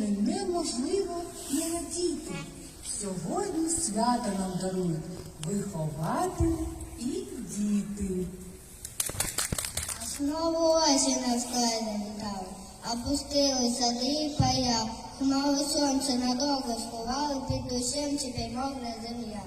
вже неможливо не радіти. Сьогодні свято нам дарують виховати і діти. Знову очі на скалі літали, опустили сади і поля, хмари сонце надовго сховали під душем чи мовна земля.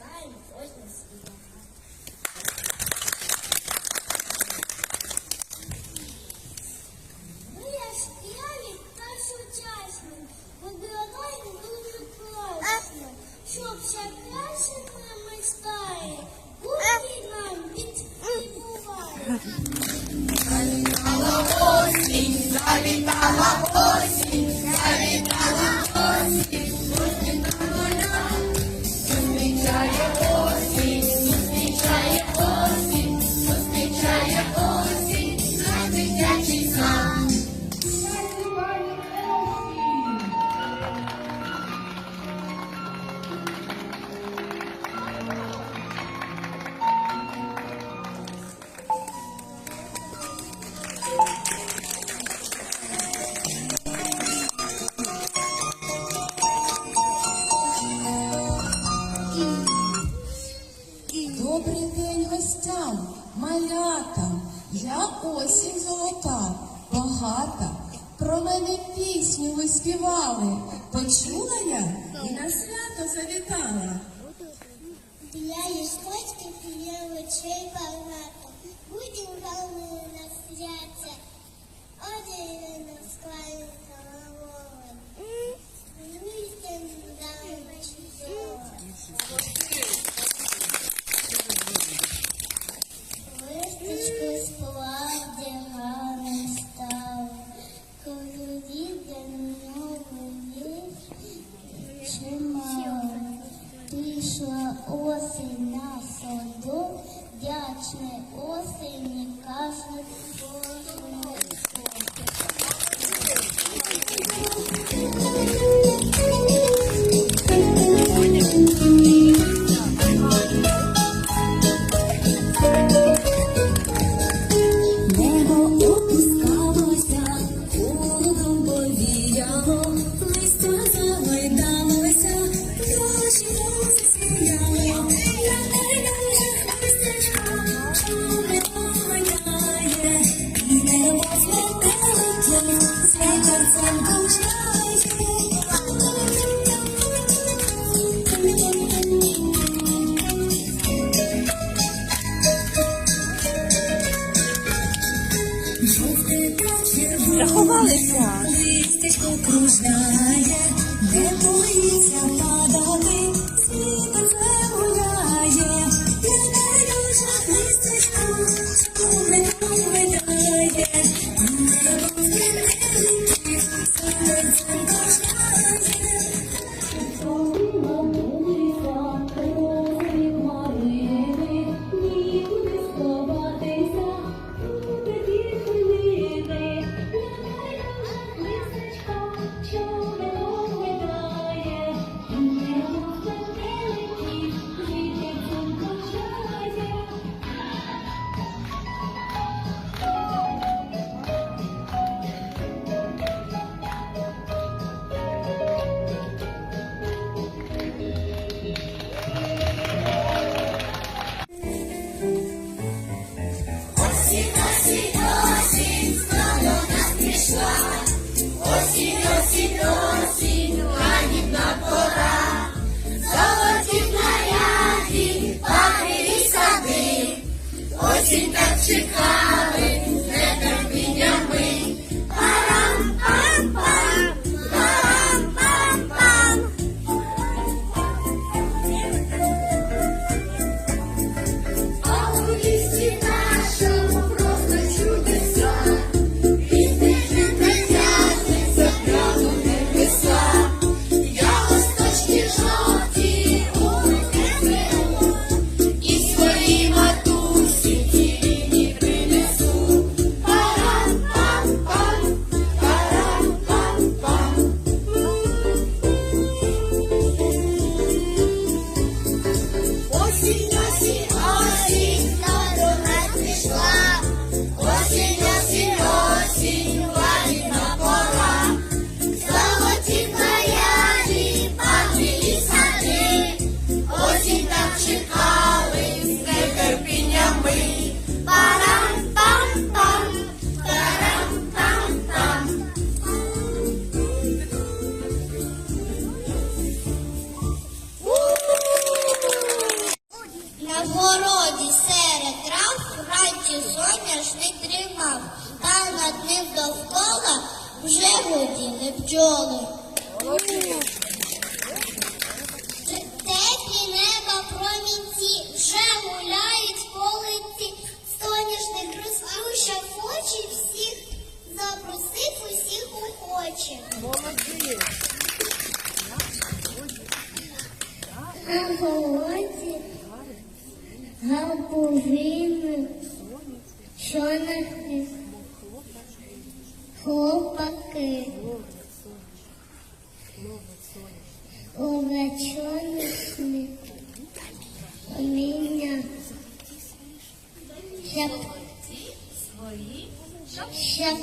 Хай ось на світ. Євгена. из лісточки біля очей багато, будем головою настрятися, одяг на складі головою. Людям дам чудово. Листочку сплав. Вийшла осінь на саду, вдячний очі соняшник тримав, та над ним довкола вже гуділи бджоли. Теплі неба промінці вже гуляють по лиці. Соняшник розплющав очі всіх, запросив усіх у очі. Молодці! Голоді, гарбовини. Щойно хлопаки, увечорішні уміння, щоб, щоб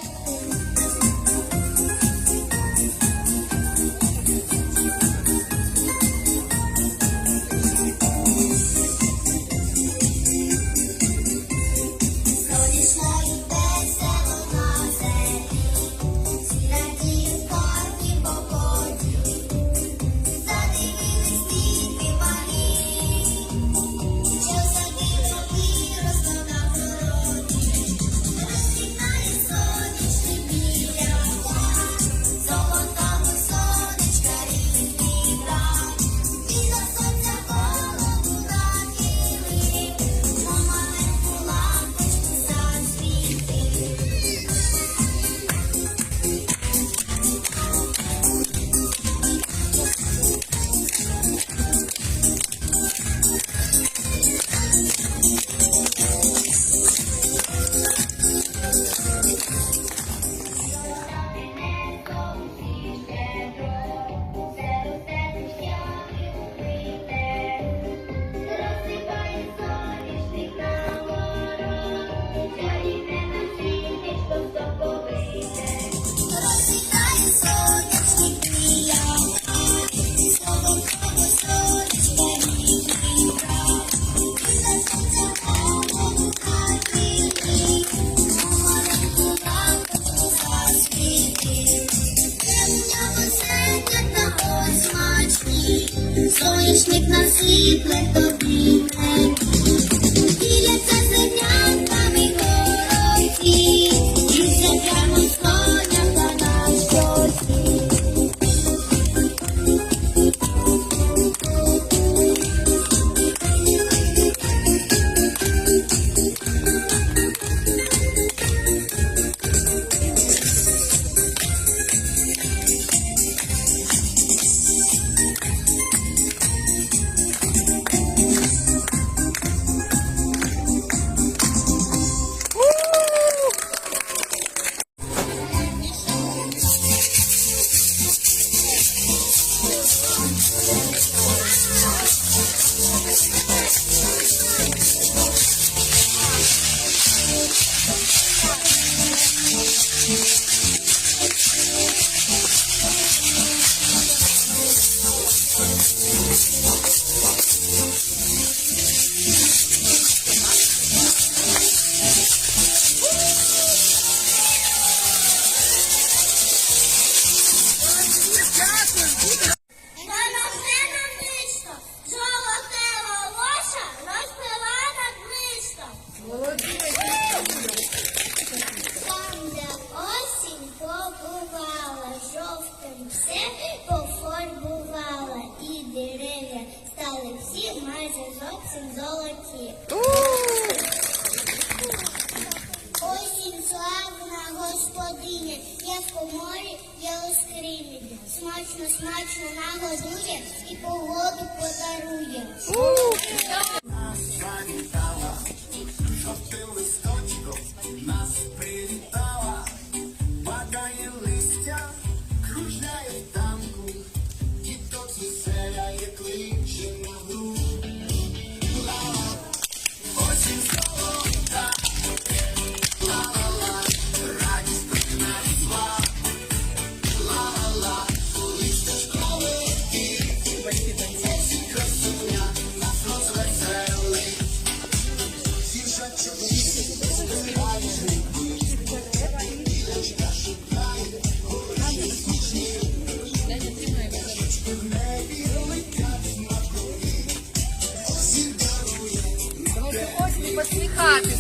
Obrigada.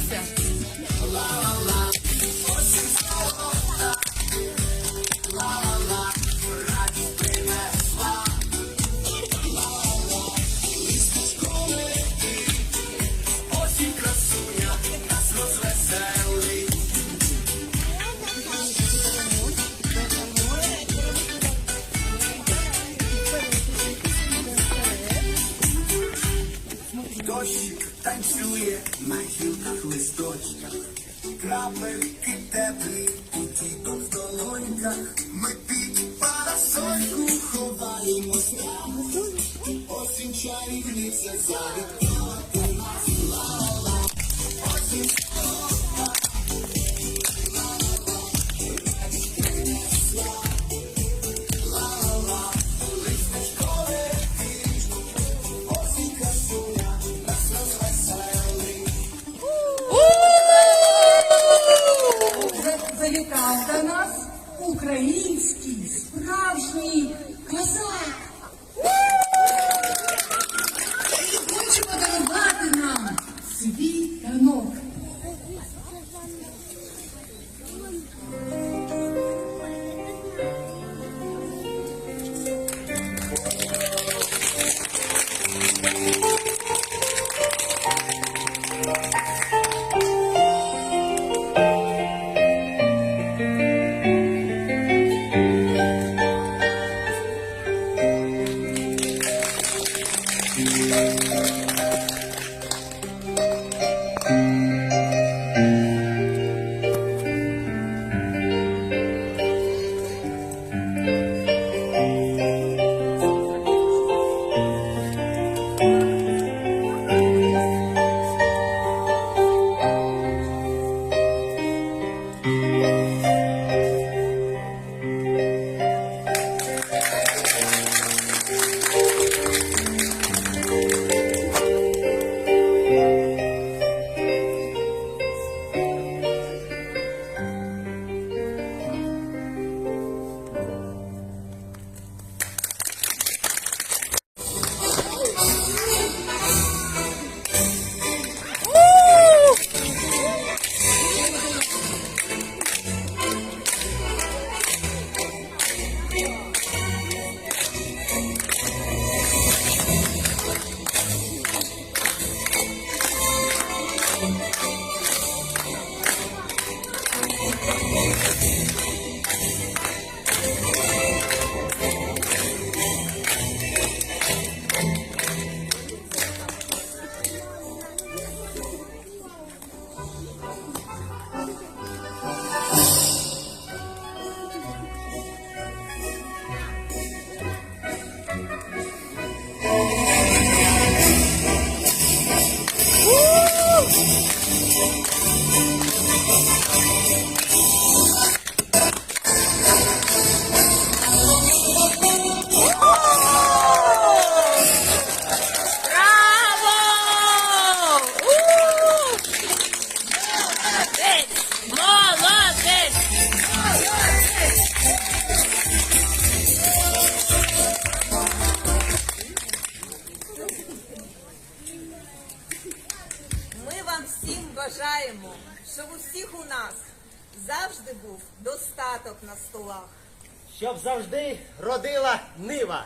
Щоб завжди родила нива,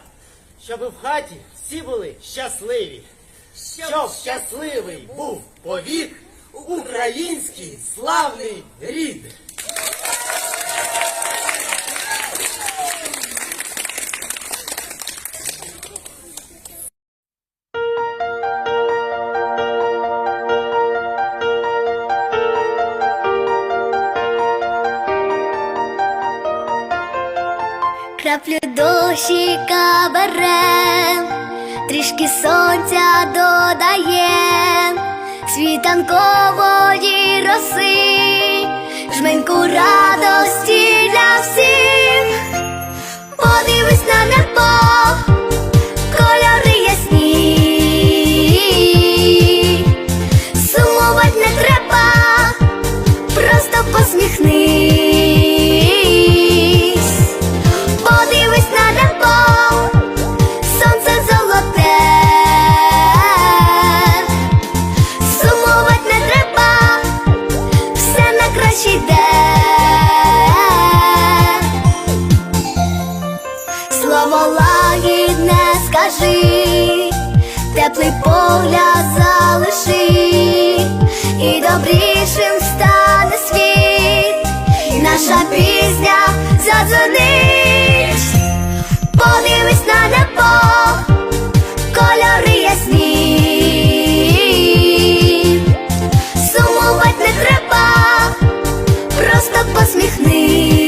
щоб в хаті всі були щасливі, щоб щасливий був повік український славний рід. Дощика берем, трішки сонця додаєм, світанкової роси, жменьку радості для всіх, подивись на небо, добрішим стане світ, наша пісня задзвонить. Подивись на небо, кольори ясні, сумувати не треба, просто посміхнись.